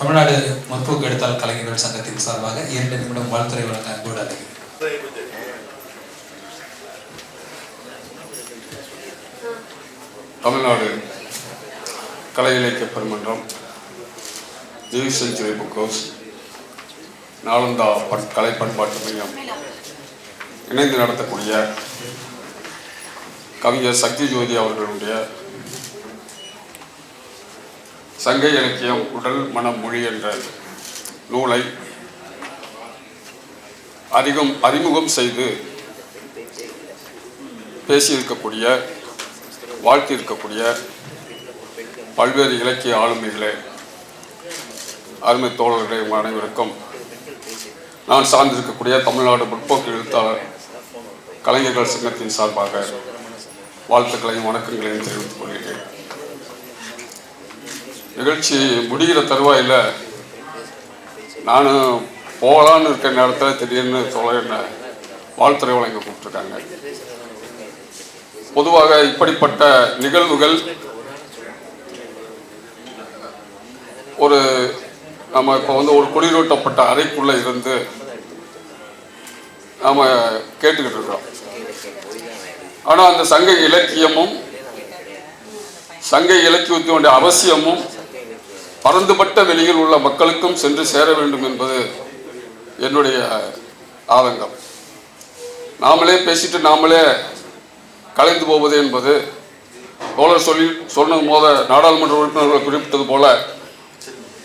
தமிழ்நாடு முற்போக்கு எடுத்தால் கலைஞர்கள் சங்கத்தின் சார்பாக இரண்டு நிமிடம் வாழ்த்துறை வழங்க அன்போடு அழைக்கிறேன் தமிழ்நாடு கலை இலக்கிய பெருமன்றம் New Century Book House Nalanda but கலை பண்பாட்டு மையம் இணைந்து நடத்தக்கூடிய கவிஞர் சக்தி ஜோதி அவர்களுடைய சங்க இலக்கியம் உடல் மனம் மொழி என்ற நூலை அறிமுகம் அறிமுகம் செய்து பேசியிருக்கக்கூடிய வாழ்த்தியிருக்கக்கூடிய பல்வேறு இலக்கிய ஆளுமைகளே அருமை தோழர்களே அனைவருக்கும் நான் சார்ந்திருக்கக்கூடிய தமிழ்நாடு முற்போக்கு எழுத்தாளர் கலைஞர்கள் சங்கத்தின் சார்பாக வாழ்த்துக்களையும் வணக்கங்களையும் தெரிவித்துக் கொள்கிறேன். நிகழ்ச்சி முடிகிற தருவாயில் நான் போகலான்னு இருக்கிற நேரத்தில் திடீர்னு சொல்ல என்ன வாழ்த்துறை வழங்க கூப்பிட்டுருக்காங்க. பொதுவாக இப்படிப்பட்ட நிகழ்வுகள் ஒரு நம்ம இப்போ வந்து ஒரு குளிரூட்டப்பட்ட அறைக்குள்ளே இருந்து நாம் கேட்டுக்கிட்டு இருக்கிறோம். ஆனால் அந்த சங்க இலக்கியமும் சங்க இலக்கியத்தினுடைய அவசியமும் பறந்துபட்ட வெளியில் உள்ள மக்களுக்கும் சென்று சேர வேண்டும் என்பது என்னுடைய ஆதங்கம். நாமளே பேசிட்டு நாமளே கலைந்து போவது என்பது தோழர் சொல்லி சொன்னது போத நாடாளுமன்ற உறுப்பினர்கள் குறிப்பிட்டது போல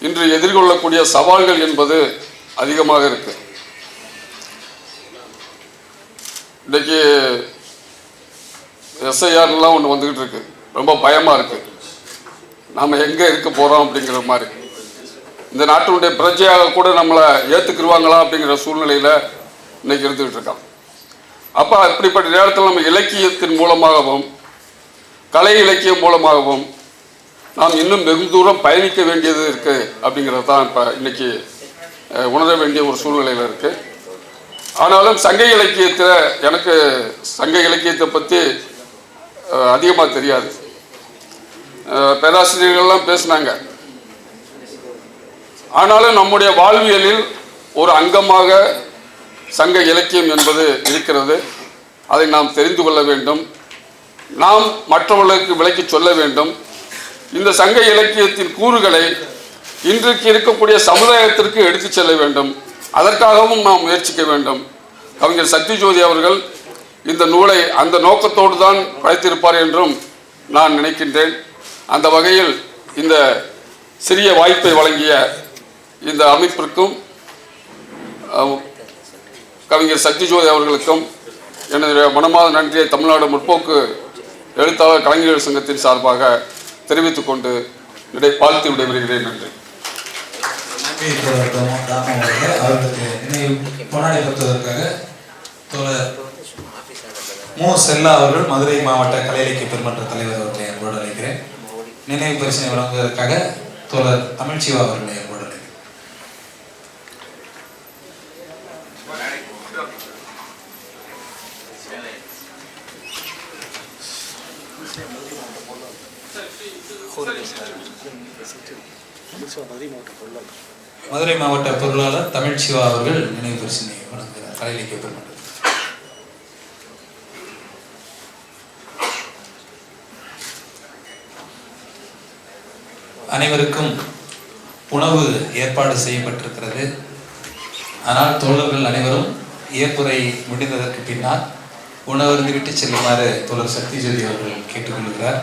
இன்று எதிர்கொள்ளக்கூடிய சவால்கள் என்பது அதிகமாக இருக்கு. இன்னைக்கு எஸ்ஐஆர்லாம் ஒன்று வந்துக்கிட்டு இருக்கு. ரொம்ப பயமாக இருக்குது நாம் எங்கே இருக்க போகிறோம் அப்படிங்கிற மாதிரி. இந்த நாட்டினுடைய பிரஜையாக கூட நம்மளை ஏற்றுக்கிருவாங்களா அப்படிங்கிற சூழ்நிலையில் இன்னைக்கு இருந்துகிட்டு இருக்கோம் அப்போ அப்படிப்பட்ட நேரத்தில் நம்ம இலக்கியத்தின் மூலமாகவும் கலை இலக்கியம் மூலமாகவும் நாம் இன்னும் வெகு தூரம் பயணிக்க வேண்டியது இருக்குது அப்படிங்கிறது தான் இப்போ இன்னைக்கு உணர வேண்டிய ஒரு சூழ்நிலையில் இருக்குது ஆனாலும் சங்க இலக்கியத்தில் எனக்கு சங்க இலக்கியத்தை பற்றி அதிகமாக தெரியாது. பேராசிரியர்கள்லாம் பேசினாங்க. ஆனாலும் நம்முடைய வாழ்வியலில் ஒரு அங்கமாக சங்க இலக்கியம் என்பது இருக்கிறது. அதை நாம் தெரிந்து கொள்ள வேண்டும். நாம் மற்றவர்களுக்கு விளக்கி சொல்ல வேண்டும். இந்த சங்க இலக்கியத்தின் கூறுகளை இன்றைக்கு இருக்கக்கூடிய சமுதாயத்திற்கு எடுத்துச் செல்ல வேண்டும். அதற்காகவும் நாம் முயற்சிக்க வேண்டும். கவிஞர் சத்யஜோதி அவர்கள் இந்த நூலை அந்த நோக்கத்தோடு தான் படைத்திருப்பார் என்றும் நான் நினைக்கின்றேன். அந்த வகையில் இந்த சிறிய வாய்ப்பை வழங்கிய இந்த அமைப்பிற்கும் கவிஞர் கவிஞர் சக்திஜோதி அவர்களுக்கும் எனது மனமாத நன்றியை தமிழ்நாடு முற்போக்கு எழுத்தாளர் கலைஞர்கள் சங்கத்தின் சார்பாக தெரிவித்துக் கொண்டு இடை வாழ்த்து விடைபெறுகிறேன். நன்றி. மு செல்லா அவர்கள் மதுரை மாவட்ட கலை இலக்கிய பெருமன்ற தலைவர் அவர்களை அன்போடு அழைக்கிறேன். நினைவு பரிசனை வழங்குவதற்காக தோழர் தமிழ்ச்சிவா அவர்களை அன்போடு மதுரை மாவட்ட பொருளாளர் தமிழ்ச்சிவா அவர்கள் நினைவு பரிசனை வழங்குகிறார். கலை இலக்கிய அனைவருக்கும் உணவு ஏற்பாடு செய்யப்பட்டிருக்கிறது. ஆனால் தோழர்கள் அனைவரும் ஏற்புரை முடிந்ததற்கு பின்னால் உணவருந்து விட்டு செல்லுமாறு தோழர் சக்தி ஜோதி அவர்கள் கேட்டுக்கொள்கிறார்.